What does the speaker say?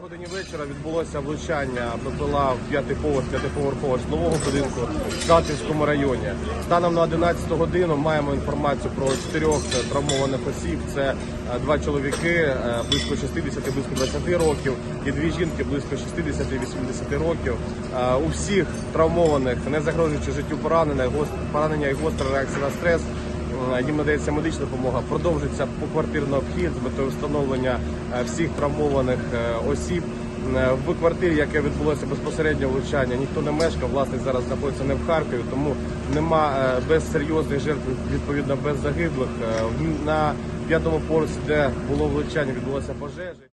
годині вечора відбулося влучання БПЛА в п'ятий поверх п'ятиповерхового житлового будинку в Катівському районі. Станом на 11 годину маємо інформацію про чотирьох травмованих осіб. Це е, два чоловіки е, близько 60 близько 20 років і дві жінки близько 60 і 80 років. Е, У всіх травмованих, не загрожуючи життю поранених, поранення і гостра реакція на стрес. Е, Їм надається медична допомога. Продовжується поквартирний обхід з метою встановлення е, всіх травмованих е, осіб. В квартирі, яке відбулося безпосередньо влучання, ніхто не мешкав. Власник зараз знаходиться не в Харкові, тому нема без серйозних жертв, відповідно без загиблих. На п'ятому поверсі, де було влучання, відбулося пожежі.